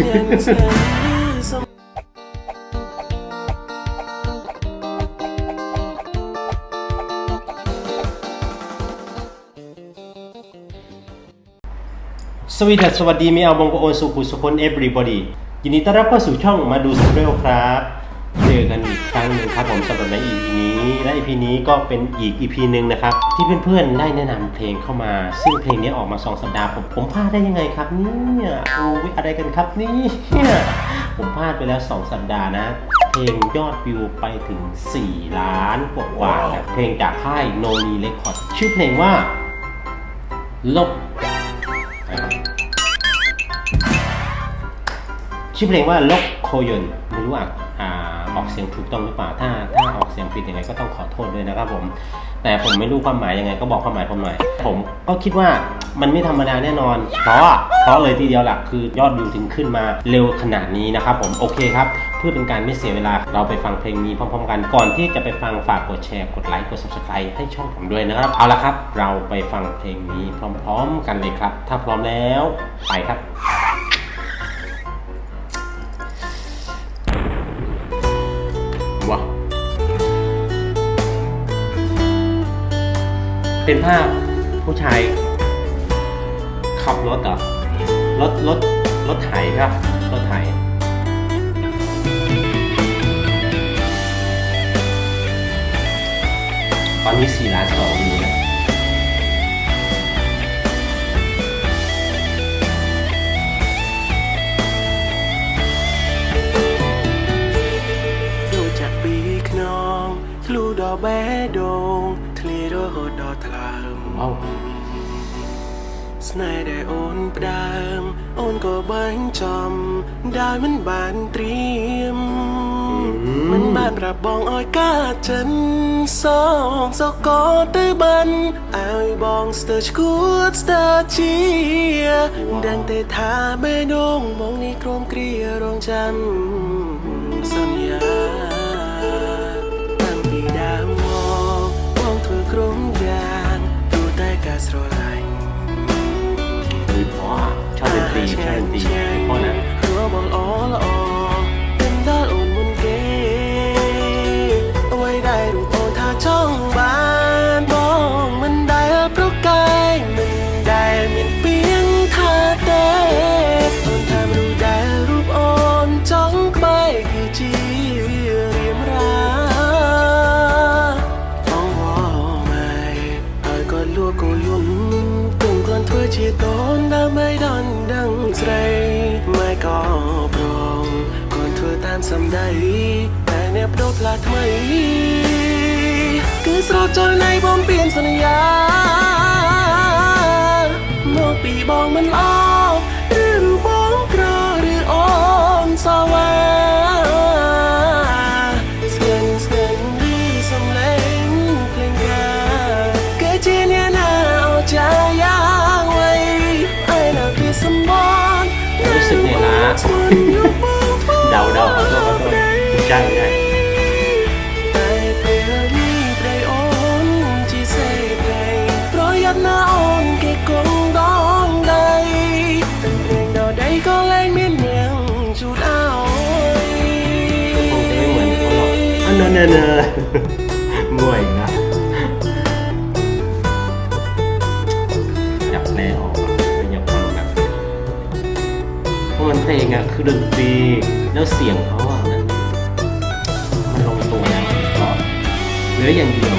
สวีดัสสวัสดีมีเอาบงกโอนสุขุสุคน everybody ยินดีต้อนรับเข้าสู่ช่องมาดูสเปรลครับ เจอกันอีก งหนึ่งครับผมสำหรับใน EP นี้ และ EP นี้ก็เป็นอีก EP หนึ่งนะครับ ที่เพื่อนๆได้แนะนำเพลงเข้ามา ซึ่งเพลงนี้ออกมา 2 สัปดาห์ผมผมพลาดได้ยังไงครับเนี่ยโอ้ยอะไรกันครับเนี่ยผมพลาดไปแล้ว 2 สัปดาห์นะ เพลงยอดวิวไปถึง 4 ล้านกว่านะเพลงจากค่าย No n e Record ชื่อเพลงว่า ลบชื่อเพลงว่าลกโคยนไม่รู้อะ อออกเสียงถูกต้องหรือเปล่า ถ้าถ้าออกเสียงผิดยังไงก็ต้องขอโทษด้วยนะครับผม แต่ผมไม่รู้ความหมายยังไงก็บอกความหมายผมหน่อย ผมก็คิดว่ามันไม่ธรรมดาแน่นอน เพราะอะเพราะเลยทีเดียวหลักคือยอดวิวถึงขึ้นมาเร็วขนาดนี้นะครับผม โอเคครับ เพื่อเป็นการไม่เสียเวลา เราไปฟังเพลงนี้พร้อมๆกัน ก่อนที่จะไปฟังฝากกดแชร์ กดไลค์ กด subscribe ให้ช่องผมด้วยนะครับ เอาละครับ เราไปฟังเพลงนี้พร้อม ๆ กันเลยครับ ถ้าพร้อมแล้ว ไปครับ เป็นภาพผู้ชายขับรถเหรอรถรถรถไถครับรถไถตอนนี้สี่ล้านสองวิวนะ ដល់ថ្លើមស្នេហ៍ដែលអូនផ្ដើម អូនក៏បាញ់ចំដោយមិនបានត្រៀមមិនបានប្រាប់បងឲ្យកាចិនសងសក៏ទៅបានឲ្យបងស្ទើរឈួតស្ទើរជាដឹងតែថាបេះដូងមកនេះក្រុមគ្រារងចាំសន្យា ใต้กาสโรไลน์หรือเพราะว่าชอบดนตรีชอบดนตรีเพราะนะ ជាកូនដើម្បីដល់ដឹងស្រីម៉ែក៏ប្រងកូនធ្វើតាមសម្ដីតែអ្នកបដូរផ្លាស់ថ្មី គឺស្រោចចូលនៃបងពៀនសន្យាមកពីបងមិនល្អ สึกเนี่ยนะเดาเดา ลงอะคือดนตรีแล้วเสียงเขาอะมันมันลงตัวแล้วก็เหลืออย่างเดียว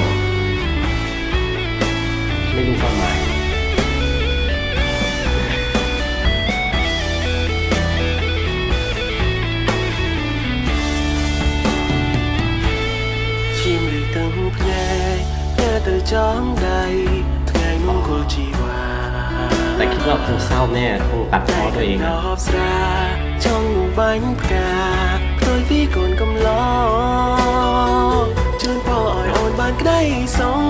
ไม่รู้ความหมายทีมหรือตั้งเพลงแค่เธอจำ แต่คิดว่าคงเศร้าแน่คงตัดพ้อตัวเองช่องบัญกาโดยพี่กนกำลอชวนพ่ออ่อยโอนบานใกล้สอง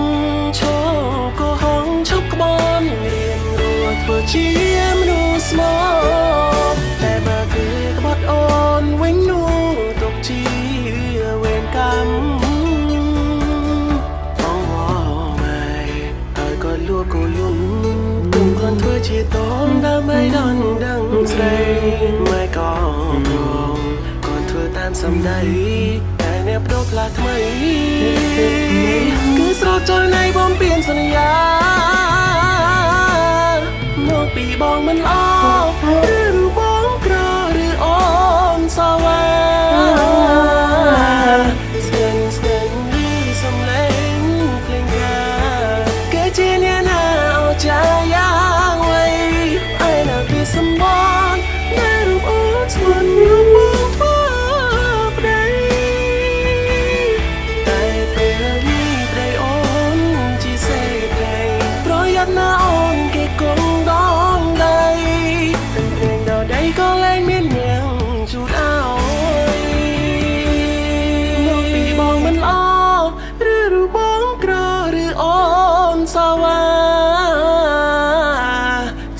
โชคก็ห้องชอบกบอนเรียนรัวตัวจี សំដីតែអ្នកប្រកផ្លាថ្មីនេះគឺស្រោចចូលនៃបំពេញសន្យា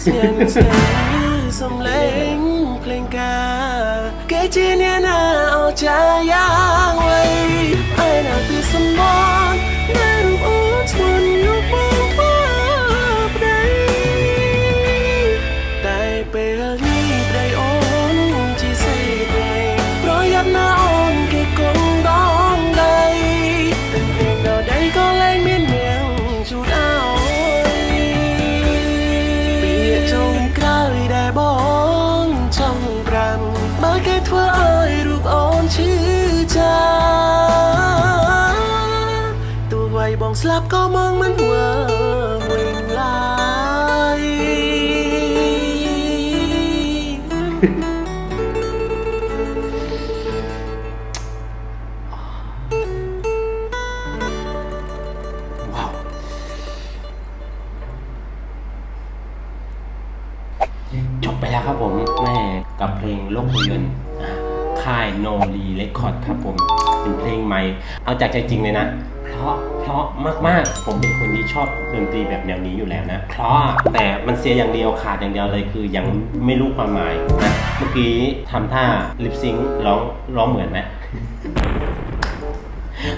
snow, snow. Hoài bóng slap có mong mình vừa mình lại ว้าว จบไปแล้วครับผมแม่กับเพลงโลกภาพยนตร์อ่าค่ายโนรีเรคคอร์ดครับผม เป็นเพลงใหม่ เอาจากใจจริงเลยนะ เพราะเพราะมากๆ ผมเป็นคนที่ชอบดนตรีแบบแนวนี้อยู่แล้วนะ เพราะแต่มันเสียอย่างเดียวขาดอย่างเดียวเลยคือยังไม่รู้ความหมายนะเมื่อกี้ทำท่าลิปซิงร้องร้องเหมือนไหม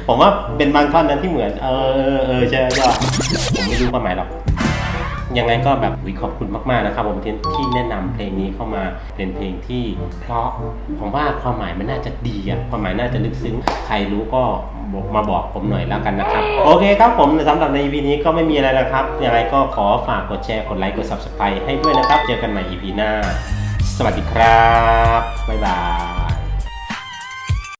ผมว่าเป็นบางท่อนนั้นที่เหมือน เออเออเออใช่ใช่ผมไม่รู้ความหมายหรอก ยังไงก็แบบวิขอบคุณมากๆนะครับผมที่ที่แนะนำเพลงนี้เข้ามาเป็นเพลงที่ เพราะผมว่าความหมายมันน่าจะดีอะความหมายน่าจะลึกซึ้งใครรู้ก็บอกมาบอกผมหน่อยแล้วกันนะครับ โอเคครับผมสำหรับใน EP นี้ก็ไม่มีอะไรนะครับยังไงก็ขอฝากกดแชร์กดไลค์กด Subscribe ให้ด้วยนะครับ เจอกันใหม่ EP หน้า สวัสดีครับบ๊ายบาย